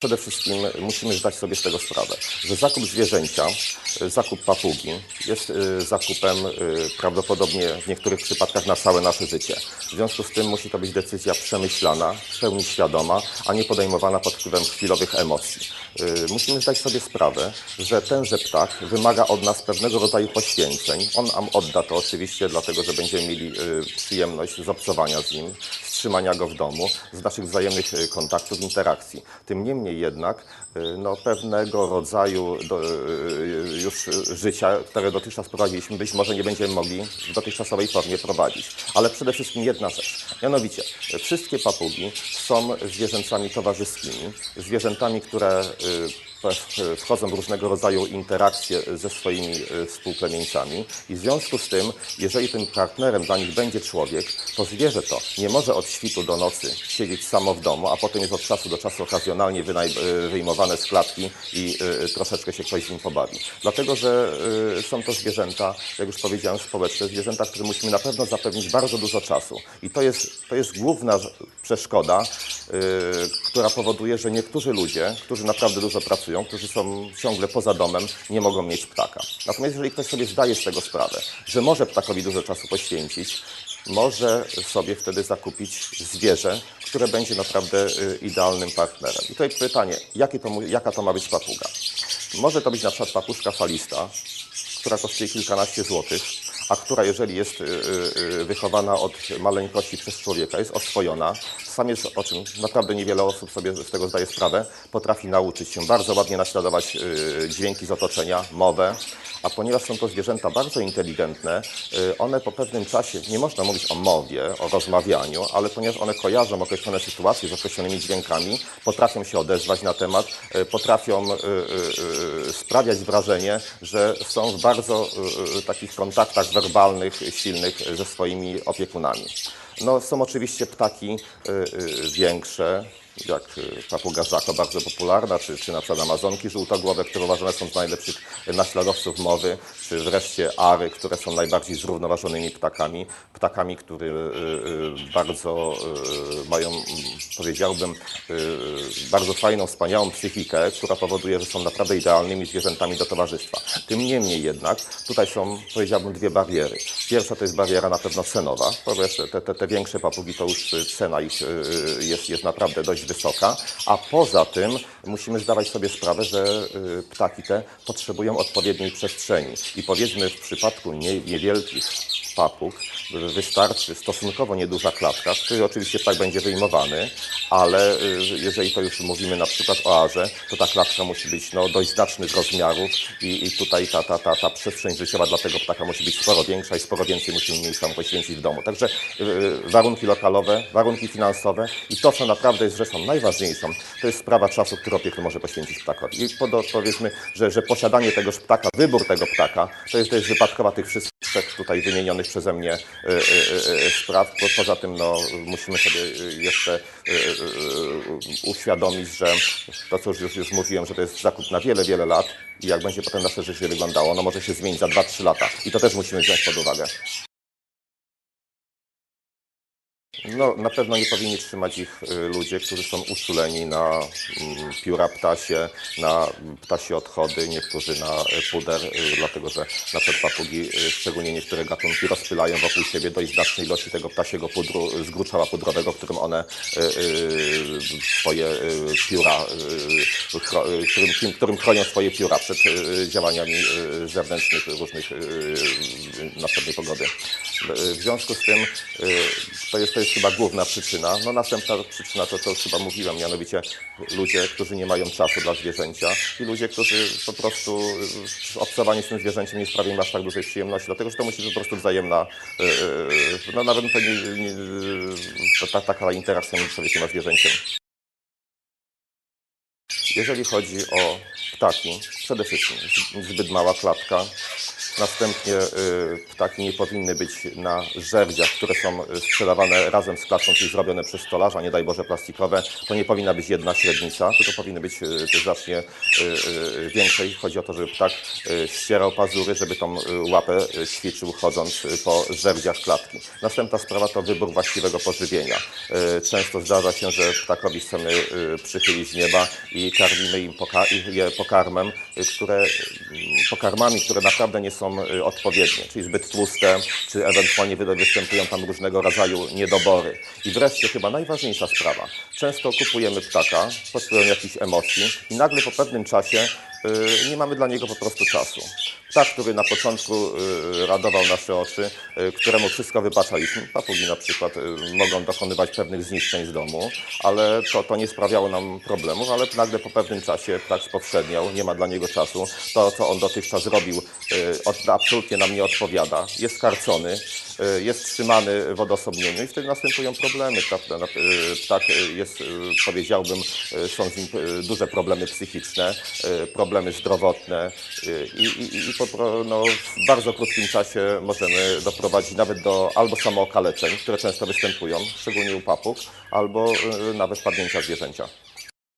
Przede wszystkim musimy zdać sobie z tego sprawę, że zakup zwierzęcia, y, zakup papugi jest y, zakupem y, prawdopodobnie w niektórych przypadkach na całe nasze życie. W związku z tym musi to być decyzja przemyślana, w pełni świadoma, a nie podejmowana pod wpływem chwilowych emocji. Musimy zdać sobie sprawę, że tenże ptak wymaga od nas pewnego rodzaju poświęceń. On nam odda to oczywiście dlatego, że będziemy mieli przyjemność z obcowania z nim, trzymania go w domu, z naszych wzajemnych y, kontaktów, interakcji. Tym niemniej jednak y, no, pewnego rodzaju do, y, już życia, które dotychczas prowadziliśmy, być może nie będziemy mogli w dotychczasowej formie prowadzić. Ale przede wszystkim jedna rzecz. Mianowicie, wszystkie papugi są zwierzętami towarzyskimi, zwierzętami, które wchodzą w różnego rodzaju interakcje ze swoimi y, współplemieńcami i w związku z tym, jeżeli tym partnerem dla nich będzie człowiek, to zwierzę to nie może od świtu do nocy siedzieć samo w domu, a potem jest od czasu do czasu okazjonalnie y, wyjmowane z klatki i troszeczkę się ktoś z nim pobawi. Dlatego, że są to zwierzęta, jak już powiedziałem, społeczne, zwierzęta, którym musimy na pewno zapewnić bardzo dużo czasu. I to jest, to jest główna przeszkoda, która powoduje, że niektórzy ludzie, którzy naprawdę dużo pracują, którzy są ciągle poza domem, nie mogą mieć ptaka. Natomiast jeżeli ktoś sobie zdaje z tego sprawę, że może ptakowi dużo czasu poświęcić, może sobie wtedy zakupić zwierzę, które będzie naprawdę y, idealnym partnerem. I tutaj pytanie, to, jaka to ma być papuga? Może to być na przykład papuszka falista, która kosztuje kilkanaście złotych, a która jeżeli jest y, y, y, wychowana od maleńkości przez człowieka, jest oswojona, sam jest, o czym naprawdę niewiele osób sobie z tego zdaje sprawę, potrafi nauczyć się bardzo ładnie naśladować dźwięki z otoczenia, mowę, a ponieważ są to zwierzęta bardzo inteligentne, one po pewnym czasie, nie można mówić o mowie, o rozmawianiu, ale ponieważ one kojarzą określone sytuacje z określonymi dźwiękami, potrafią się odezwać na temat, potrafią sprawiać wrażenie, że są w bardzo takich kontaktach werbalnych, silnych ze swoimi opiekunami. No, są oczywiście ptaki y, y, większe, jak y, papuga żako, bardzo popularna, czy, czy na przykład amazonki żółtogłowe, które uważane są za najlepszych naśladowców mowy, czy wreszcie ary, które są najbardziej zrównoważonymi ptakami, ptakami, które y, y, bardzo mają, powiedziałbym, bardzo fajną, wspaniałą psychikę, która powoduje, że są naprawdę idealnymi zwierzętami do towarzystwa. Tym niemniej jednak tutaj są, powiedziałbym, dwie bariery. Pierwsza to jest bariera na pewno cenowa, ponieważ te, te, te większe papugi to już cena ich jest, jest naprawdę dość wysoka, a poza tym musimy zdawać sobie sprawę, że y, ptaki te potrzebują odpowiedniej przestrzeni i powiedzmy w przypadku nie, niewielkich papug wystarczy stosunkowo nieduża klatka, w której oczywiście ptak będzie wyjmowany, ale y, jeżeli to już mówimy na przykład o arze, to ta klatka musi być no, dość znacznych rozmiarów i, i tutaj ta, ta, ta, ta przestrzeń życiowa dla tego ptaka musi być sporo większa i sporo więcej musimy miejsca mu poświęcić w domu. Także y, warunki lokalowe, warunki finansowe i to, co naprawdę jest rzeczą najważniejszą, to jest sprawa czasu, który opiekun może poświęcić ptakowi. I powiedzmy, że, że posiadanie tegoż ptaka, wybór tego ptaka, to jest, to jest wypadkowa tych wszystkich tutaj wymienionych przeze mnie y, y, y, spraw. Po, poza tym no, musimy sobie y, jeszcze y, y, uświadomić, że to, co już, już mówiłem, że to jest zakup na wiele, wiele lat i jak będzie potem nasze życie wyglądało, no może się zmienić za 2-3 lata. I to też musimy wziąć pod uwagę. No, na pewno nie powinni trzymać ich y, ludzie, którzy są uczuleni na mm, pióra ptasie, na ptasie odchody, niektórzy na y, puder, y, dlatego że na przykład papugi, szczególnie niektóre gatunki, rozpylają wokół siebie dość znacznej ilości tego ptasiego pudru, z gruczoła pudrowego, którym one swoje pióra, którym, którym chronią swoje pióra przed działaniami zewnętrznych różnych następnej pogody. W związku z tym y, to jest, to jest chyba główna przyczyna. No następna przyczyna to, co chyba mówiłem, mianowicie ludzie, którzy nie mają czasu dla zwierzęcia i ludzie, którzy po prostu y, obcowanie z tym zwierzęciem nie sprawia im aż tak dużej przyjemności, dlatego że to musi być po prostu wzajemna, y, no nawet to nie, nie, ta, taka interakcja między człowiekiem a zwierzęciem. Jeżeli chodzi o ptaki, przede wszystkim z- zbyt mała klatka. Następnie y, ptaki nie powinny być na żerdziach, które są y, sprzedawane razem z klatką, czyli zrobione przez stolarza, nie daj Boże plastikowe. To nie powinna być jedna średnica, tylko powinny być y, znacznie większe. I Chodzi o to, żeby ptak ścierał pazury, żeby tą łapę ćwiczył chodząc po żerdziach klatki. Następna sprawa to wybór właściwego pożywienia. Często zdarza się, że ptakowi chcemy przychylić nieba i karmimy im je pokarmem, y, które, mm, pokarmami, które naprawdę nie są y, odpowiednie, czyli zbyt tłuste, czy ewentualnie wy- występują tam różnego rodzaju niedobory. I wreszcie chyba najważniejsza sprawa. Często kupujemy ptaka pod jakichś emocji i nagle po pewnym czasie nie mamy dla niego po prostu czasu. Ptak, który na początku y, radował nasze oczy, y, któremu wszystko wypaczaliśmy, papugi na przykład y, mogą dokonywać pewnych zniszczeń z domu, ale to, to nie sprawiało nam problemów, ale nagle po pewnym czasie ptak spowszedniał, nie ma dla niego czasu. To, co on dotychczas robił, y, absolutnie nam nie odpowiada. Jest karcony, y, jest trzymany w odosobnieniu i wtedy następują problemy. Ptak y, jest, y, powiedziałbym, są z nim duże problemy psychiczne, problemy zdrowotne i, i, i po, no, w bardzo krótkim czasie możemy doprowadzić nawet do albo samookaleczeń, które często występują, szczególnie u papug, albo nawet padnięcia zwierzęcia.